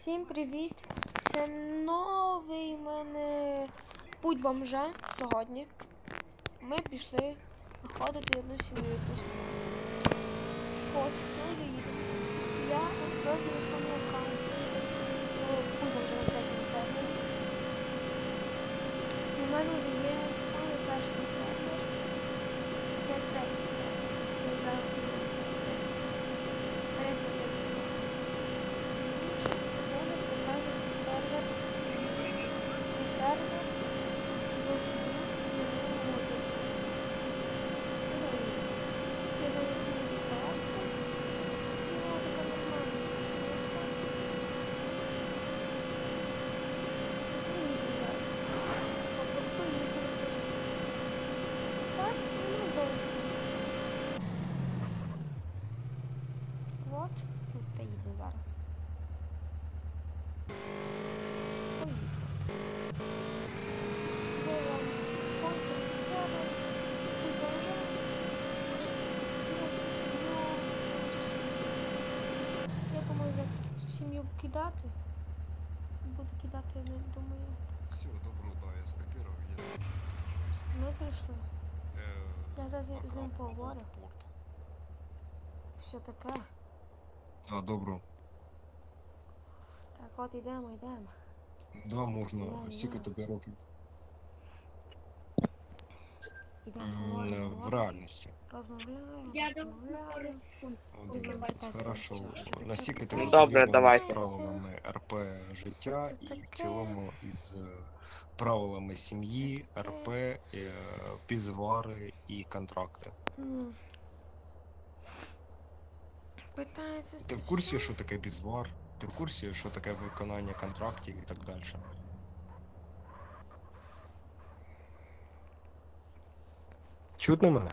Всім привіт! Це новий в мене путь бомжа сьогодні. Ми пішли знаходити одну сім'ю якусь. От, ми вже. Я просто на своєму аккаунті. Путь бомжа на третьому сервері. У мене вже От, тут та їде зараз. Фото тут. Я думаю, за цю сім'ю кидати. Буду кидати, я не думаю. Все, добро, да, я скопировал, я сейчас Ми прийшли. подключусь. Я зараз з ним поговорю. Все таке. Да, добро. Так, от йдемо, йдемо. Да, можна. Скільки я. тобі років? Йдемо, говоримо, В говоримо. реальності. Розмовляємо, Я розмовляємо. Хорошо. що- що таке? Наскільки ти Ну, добре, ознайомлений давайте. з правилами РП життя це і таке? в цілому із е, правилами сім'ї, Це таке? РП, е, пізвари і контракти. М. Питається. Ти в курсі, що таке бізвар? Ти в курсі, що таке виконання контрактів і так далі? Чутно мене?